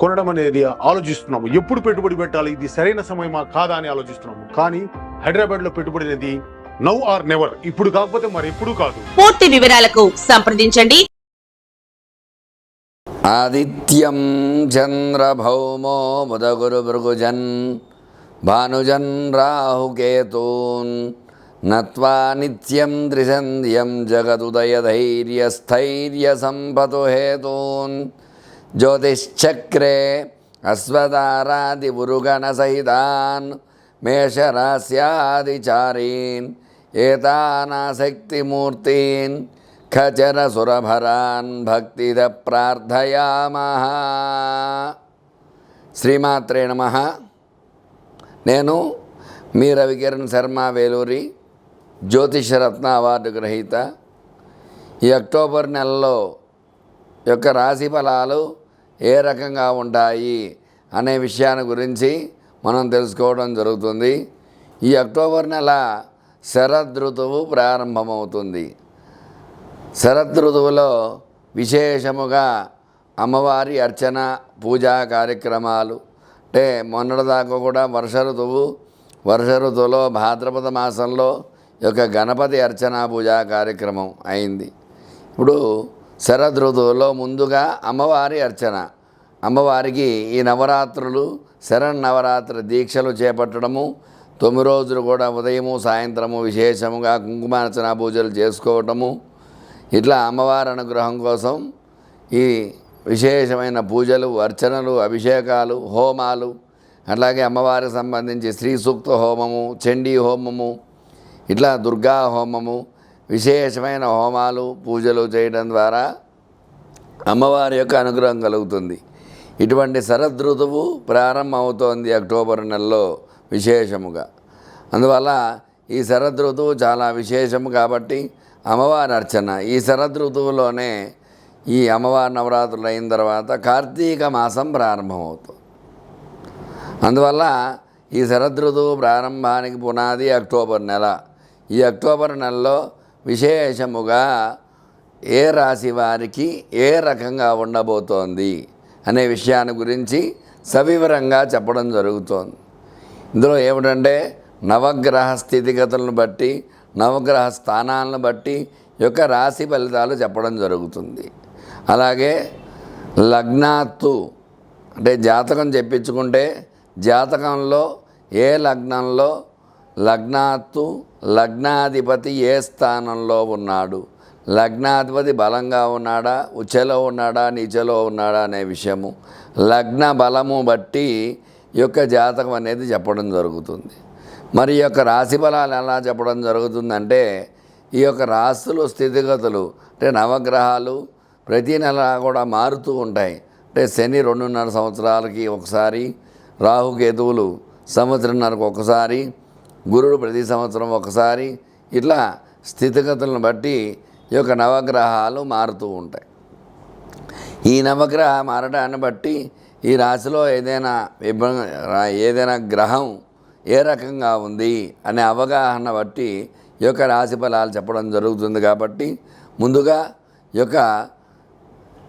కొనడం అనేది ఆలోచిస్తున్నాము. ఎప్పుడు పెట్టుబడి పెట్టాలి? ఇది సరైన సమయమా? కాదా అని ఆలోచిస్తున్నాము. కానీ హైదరాబాద్లో పెట్టుబడి అనేది నవ్ ఆర్ నెవర్. ఇప్పుడు కాకపోతే మరి ఎప్పుడు కాదు. పూర్తి వివరాలకు సంప్రదించండి. ఆదిత్యం చంద్రభౌమో బుధగురుభృగుజన్ భానుజన్ రాహుకేతూన్ నత్వా నిత్యం త్రిసంధ్యం జగదుదయధైర్యస్థైర్యసంపతు హేతూన్. జ్యోతిశ్చక్రే అశ్వధారాది ఉరుగణ సహితాన్ మేషరాస్యాదిచారీన్ ఏతానాశక్తిమూర్తీన్ ఖచరసురభరాన్ భక్తిద ప్రార్థయామహ శ్రీమాత్రే నమ నేను మీ రవికిరణ్ శర్మ వేలూరి జ్యోతిషరత్న అవార్డు గ్రహీత. ఈ అక్టోబర్ నెలలో యొక్క రాశి ఫలాలు ఏ రకంగా ఉంటాయి అనే విషయాన్ని గురించి మనం తెలుసుకోవడం జరుగుతుంది. ఈ అక్టోబర్ నెల శరదృతువు ప్రారంభమవుతుంది. శరదృతువులో విశేషముగా అమ్మవారి అర్చన పూజా కార్యక్రమాలు. అంటే మొన్నటిదాకా కూడా వర్ష ఋతువు వర్ష ఋతువులో భాద్రపద మాసంలో యొక్క గణపతి అర్చన పూజా కార్యక్రమం అయింది. ఇప్పుడు శరద్ ఋతువులో ముందుగా అమ్మవారి అర్చన. అమ్మవారికి ఈ నవరాత్రులు శరణ్ నవరాత్రి దీక్షలు చేపట్టడము తొమ్మిది రోజులు కూడా ఉదయము సాయంత్రము విశేషముగా కుంకుమార్చన పూజలు చేసుకోవటము. ఇట్లా అమ్మవారి అనుగ్రహం కోసం ఈ విశేషమైన పూజలు అర్చనలు అభిషేకాలు హోమాలు అట్లాగే అమ్మవారికి సంబంధించి శ్రీ సూక్త హోమము చండీ హోమము ఇట్లా దుర్గా హోమము విశేషమైన హోమాలు పూజలు చేయడం ద్వారా అమ్మవారి యొక్క అనుగ్రహం కలుగుతుంది. ఇటువంటి శరద్ ఋతువు ప్రారంభమవుతోంది అక్టోబర్ నెలలో విశేషముగా. అందువల్ల ఈ శరద్ ఋతువు చాలా విశేషము కాబట్టి అమ్మవారి అర్చన. ఈ శరద్ ఋతువులోనే ఈ అమ్మవారి నవరాత్రులు అయిన తర్వాత కార్తీక మాసం ప్రారంభమవుతుంది. అందువల్ల ఈ శరద్ ఋతువు ప్రారంభానికి పునాది అక్టోబర్ నెల. ఈ అక్టోబర్ నెలలో విశేషముగా ఏ రాశి వారికి ఏ రకంగా ఉండబోతోంది అనే విషయాన్ని గురించి సవివరంగా చెప్పడం జరుగుతోంది. ఇందులో ఏమిటంటే నవగ్రహ స్థితిగతులను బట్టి నవగ్రహ స్థానాలను బట్టి యొక్క రాశి ఫలితాలు చెప్పడం జరుగుతుంది. అలాగే లగ్నాత్తు అంటే జాతకం చెప్పించుకుంటే జాతకంలో ఏ లగ్నంలో లగ్నాత్తు లగ్నాధిపతి ఏ స్థానంలో ఉన్నాడు? లగ్నాధిపతి బలంగా ఉన్నాడా? ఉచలో ఉన్నాడా? నీచలో ఉన్నాడా అనే విషయము. లగ్న బలము బట్టి ఈ యొక్క జాతకం అనేది చెప్పడం జరుగుతుంది. మరి ఈ యొక్క రాశి బలాలు ఎలా చెప్పడం జరుగుతుందంటే ఈ యొక్క రాశులు స్థితిగతులు అంటే నవగ్రహాలు ప్రతి నెల కూడా మారుతూ ఉంటాయి. అంటే శని రెండున్నర సంవత్సరాలకి ఒకసారి రాహుకేతువులు సంవత్సరంన్నరకు ఒకసారి గురుడు ప్రతి సంవత్సరం ఒకసారి ఇట్లా స్థితిగతులను బట్టి ఈ యొక్క నవగ్రహాలు మారుతూ ఉంటాయి. ఈ నవగ్రహ మారడాన్ని బట్టి ఈ రాశిలో ఏదైనా ఇబ్బంది ఏదైనా గ్రహం ఏ రకంగా ఉంది అనే అవగాహన బట్టి ఈ యొక్క రాశి ఫలాలు చెప్పడం జరుగుతుంది కాబట్టి ముందుగా ఈ యొక్క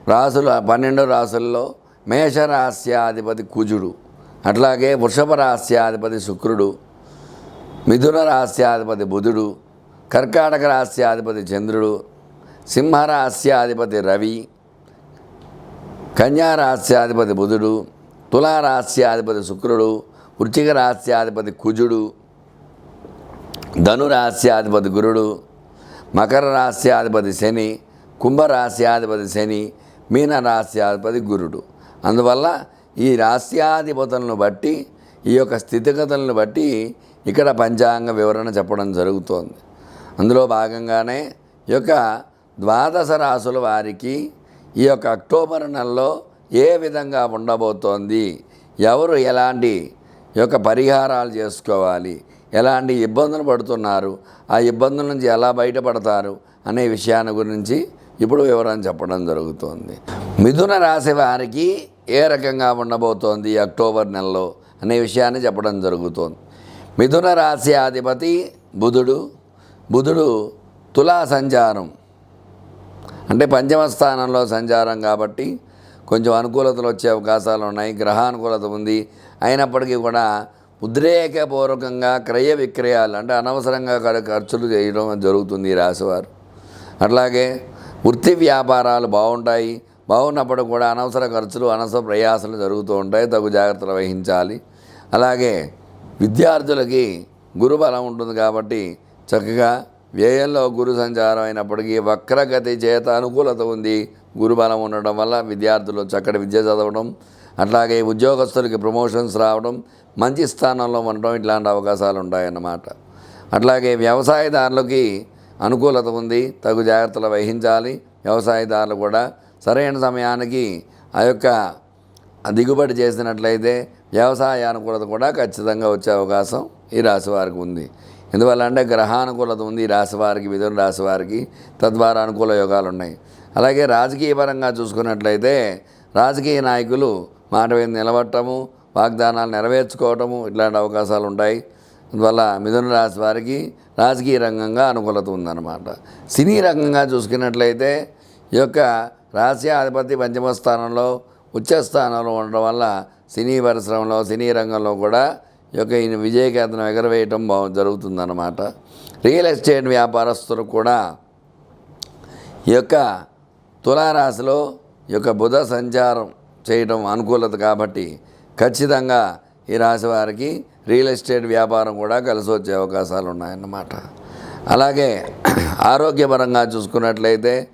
రాసుల పన్నెండు రాసుల్లో మేషరాస్యాధిపతి కుజుడు అట్లాగే వృషభ రాస్యాధిపతి శుక్రుడు మిథున రహస్యాధిపతి బుధుడు కర్కాటక రహస్యాధిపతి చంద్రుడు సింహ రహస్యాధిపతి రవి కన్యా రహస్యాధిపతి బుధుడు తులారాస్యాధిపతి శుక్రుడు వృచ్చిక రహస్యాధిపతి కుజుడు ధను రహస్యాధిపతి గురుడు మకర రహస్యాధిపతి శని కుంభ రహస్యాధిపతి శని మీన రహస్యాధిపతి గురుడు. అందువల్ల ఈ రహస్యాధిపతులను బట్టి ఈ యొక్క స్థితిగతులను బట్టి ఇక్కడ పంచాంగ వివరణ చెప్పడం జరుగుతోంది. అందులో భాగంగానే ఈ యొక్క ద్వాదశ రాసుల వారికి ఈ యొక్క అక్టోబర్ నెలలో ఏ విధంగా ఉండబోతోంది ఎవరు ఎలాంటి యొక్క పరిహారాలు చేసుకోవాలి ఎలాంటి ఇబ్బందులు పడుతున్నారు ఆ ఇబ్బందుల నుంచి ఎలా బయటపడతారు అనే విషయాన్ని గురించి ఇప్పుడు వివరణ చెప్పడం జరుగుతోంది. మిథున రాశి వారికి ఏ రకంగా ఉండబోతోంది అక్టోబర్ నెలలో? అనే విషయాన్ని చెప్పడం జరుగుతోంది. మిథున రాశి అధిపతి బుధుడు బుధుడు తులా సంచారం. అంటే పంచమ స్థానంలో సంచారం కాబట్టి కొంచెం అనుకూలతలు వచ్చే అవకాశాలు ఉన్నాయి గ్రహానుకూలత ఉంది. అయినప్పటికీ కూడా ఉద్రేకపూర్వకంగా క్రయ విక్రయాలు అంటే అనవసరంగా ఖర్చులు చేయడం జరుగుతుంది ఈ రాశివారు. అట్లాగే వృత్తి వ్యాపారాలు బాగుంటాయి బాగున్నప్పుడు కూడా అనవసర ఖర్చులు అనవసర ప్రయాసాలు జరుగుతూ ఉంటాయి. తగు జాగ్రత్తలు వహించాలి. అలాగే విద్యార్థులకి గురుబలం ఉంటుంది కాబట్టి చక్కగా వ్యయంలో గురు సంచారం అయినప్పటికీ వక్రగతి చేత అనుకూలత ఉంది. గురుబలం ఉండడం వల్ల విద్యార్థులు చక్కటి విద్య చదవడం అట్లాగే ఉద్యోగస్తులకి ప్రమోషన్స్ రావడం మంచి స్థానంలో ఉండడం ఇట్లాంటి అవకాశాలు ఉంటాయన్నమాట. అట్లాగే వ్యవసాయదారులకి అనుకూలత ఉంది. తగు జాగ్రత్తలు వహించాలి. వ్యవసాయదారులు కూడా సరైన సమయానికి ఆ యొక్క దిగుబడి చేసినట్లయితే వ్యవసాయ అనుకూలత కూడా ఖచ్చితంగా వచ్చే అవకాశం ఈ రాశి వారికి ఉంది. ఎందువల్ల అంటే గ్రహానుకూలత ఉంది ఈ రాశి వారికి మిథున రాశి వారికి తద్వారా అనుకూల యోగాలు ఉన్నాయి. అలాగే రాజకీయ పరంగా చూసుకున్నట్లయితే రాజకీయ నాయకులు మాట మీద నిలబట్టము వాగ్దానాలు నెరవేర్చుకోవటము ఇట్లాంటి అవకాశాలు ఉంటాయి. అందువల్ల మిథున రాశి వారికి రాజకీయ రంగంగా అనుకూలత ఉందన్నమాట. సినీ రంగంగా చూసుకున్నట్లయితే ఈ యొక్క రాజ్యాధిపతి అధిపతి పంచమ స్థానంలో ఉచ్చ స్థానంలో ఉండడం వల్ల సినీ పరిశ్రమలో సినీ రంగంలో కూడా యొక్క ఈయన విజయకేతనం ఎగరవేయటం బాగు జరుగుతుందన్నమాట. రియల్ ఎస్టేట్ వ్యాపారస్తులు కూడా ఈ యొక్క తులారాశిలో యొక్క బుధ సంచారం చేయడం అనుకూలత కాబట్టి ఖచ్చితంగా ఈ రాశి వారికి రియల్ ఎస్టేట్ వ్యాపారం కూడా కలిసి వచ్చే అవకాశాలు ఉన్నాయన్నమాట. అలాగే ఆరోగ్యపరంగా చూసుకున్నట్లయితే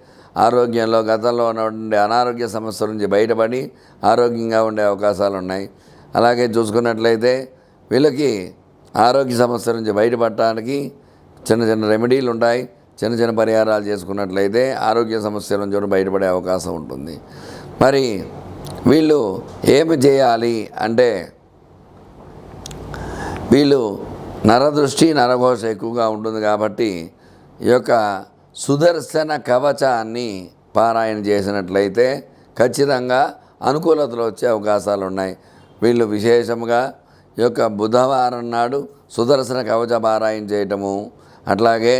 ఆరోగ్యంలో గతంలో ఉన్నటువంటి అనారోగ్య సమస్యల నుంచి బయటపడి ఆరోగ్యంగా ఉండే అవకాశాలు ఉన్నాయి. అలాగే చూసుకున్నట్లయితే వీళ్ళకి ఆరోగ్య సమస్యల నుంచి బయటపడటానికి చిన్న చిన్న రెమెడీలు ఉంటాయి. చిన్న చిన్న పరిహారాలు చేసుకున్నట్లయితే ఆరోగ్య సమస్యల నుంచి కూడా బయటపడే అవకాశం ఉంటుంది. మరి వీళ్ళు ఏమి చేయాలి అంటే వీళ్ళు నరదృష్టి నరఘోష ఎక్కువగా ఉంటుంది కాబట్టి ఈ యొక్క సుదర్శన కవచాన్ని పారాయణ చేసినట్లయితే ఖచ్చితంగా అనుకూలతలు వచ్చే అవకాశాలు ఉన్నాయి. వీళ్ళు విశేషముగా ఈ యొక్క బుధవారం నాడు సుదర్శన కవచ పారాయణ చేయటము అట్లాగే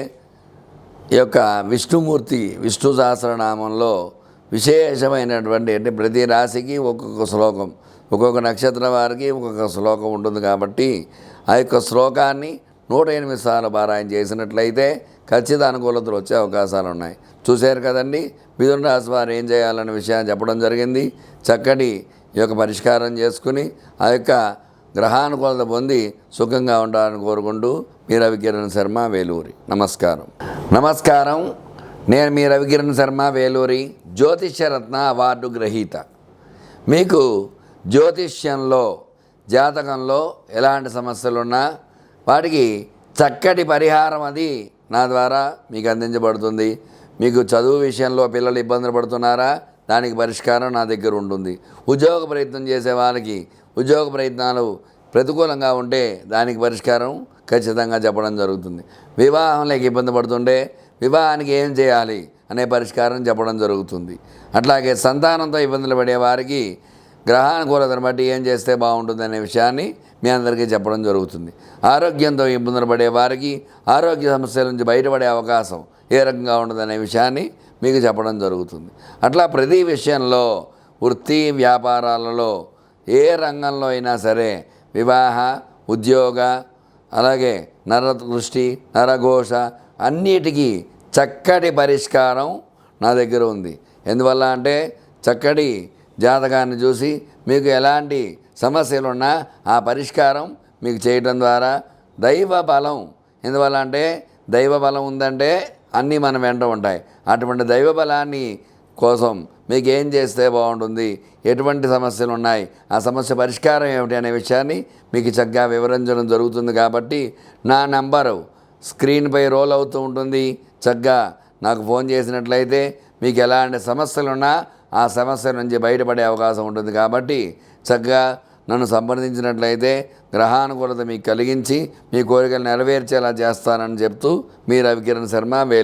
ఈ యొక్క విష్ణుమూర్తి విష్ణు సహస్రనామంలో విశేషమైనటువంటి అంటే ప్రతి రాశికి ఒక్కొక్క శ్లోకం ఒక్కొక్క నక్షత్రం వారికి ఒక్కొక్క శ్లోకం ఉంటుంది కాబట్టి ఆ యొక్క శ్లోకాన్ని నూట ఎనిమిది సార్లు పారాయణ చేసినట్లయితే ఖచ్చిత అనుకూలతలు వచ్చే అవకాశాలు ఉన్నాయి. చూశారు కదండి మిథున రాశి వారు ఏం చేయాలనే విషయాన్ని చెప్పడం జరిగింది. చక్కటి ఈ యొక్క పరిష్కారం చేసుకుని ఆ యొక్క గ్రహానుకూలత పొంది సుఖంగా ఉండాలని కోరుకుంటూ మీ రవికిరణ్ శర్మ వేలూరి. నమస్కారం. నమస్కారం. నేను మీ రవికిరణ్ శర్మ వేలూరి జ్యోతిష్యరత్న అవార్డు గ్రహీత. మీకు జ్యోతిష్యంలో జాతకంలో ఎలాంటి సమస్యలున్నా వాటికి చక్కటి పరిహారం అది నా ద్వారా మీకు అందించబడుతుంది. మీకు చదువు విషయంలో పిల్లలు ఇబ్బందులు పడుతున్నారా? దానికి పరిష్కారం నా దగ్గర ఉంటుంది. ఉద్యోగ ప్రయత్నం చేసే వాళ్ళకి ఉద్యోగ ప్రయత్నాలు ప్రతికూలంగా ఉంటే దానికి పరిష్కారం ఖచ్చితంగా చెప్పడం జరుగుతుంది. వివాహం లేక ఇబ్బంది పడుతుంటే వివాహానికి ఏం చేయాలి అనే పరిష్కారం చెప్పడం జరుగుతుంది. అట్లాగే సంతానంతో ఇబ్బందులు పడే వారికి గ్రహానుకూలతను బట్టి ఏం చేస్తే బాగుంటుంది అనే విషయాన్ని మీ అందరికీ చెప్పడం జరుగుతుంది. ఆరోగ్యంతో ఇబ్బందులు పడే వారికి ఆరోగ్య సమస్యల నుంచి బయటపడే అవకాశం ఏ రకంగా ఉండదనే విషయాన్ని మీకు చెప్పడం జరుగుతుంది. అట్లా ప్రతి విషయంలో వృత్తి వ్యాపారాలలో ఏ రంగంలో అయినా సరే వివాహ ఉద్యోగ అలాగే నరదృష్టి నరఘోష అన్నిటికీ చక్కటి పరిష్కారం నా దగ్గర ఉంది. ఎందువల్ల అంటే చక్కటి జాతకాన్ని చూసి మీకు ఎలాంటి సమస్యలున్నా ఆ పరిష్కారం మీకు చేయటం ద్వారా దైవ బలం. ఎందువల్ల అంటే దైవ బలం ఉందంటే అన్నీ మన వెంట ఉంటాయి. అటువంటి దైవ బలాన్ని కోసం మీకు ఏం చేస్తే బాగుంటుంది? ఎటువంటి సమస్యలు ఉన్నాయి ఆ సమస్య పరిష్కారం ఏమిటి అనే విషయాన్ని మీకు చక్కగా వివరించడం జరుగుతుంది కాబట్టి నా నంబరు స్క్రీన్పై రోల్ అవుతూ ఉంటుంది. చక్కగా నాకు ఫోన్ చేసినట్లయితే మీకు ఎలాంటి సమస్యలు ఉన్నా ఆ సమస్య నుంచి బయటపడే అవకాశం ఉంటుంది కాబట్టి చక్కగా నన్ను సంప్రదించినట్లయితే గ్రహానుకూలత మీకు కలిగించి మీ కోరికలు నెరవేర్చేలా చేస్తానని చెప్తూ మీ రవికిరణ్ శర్మ వేలు.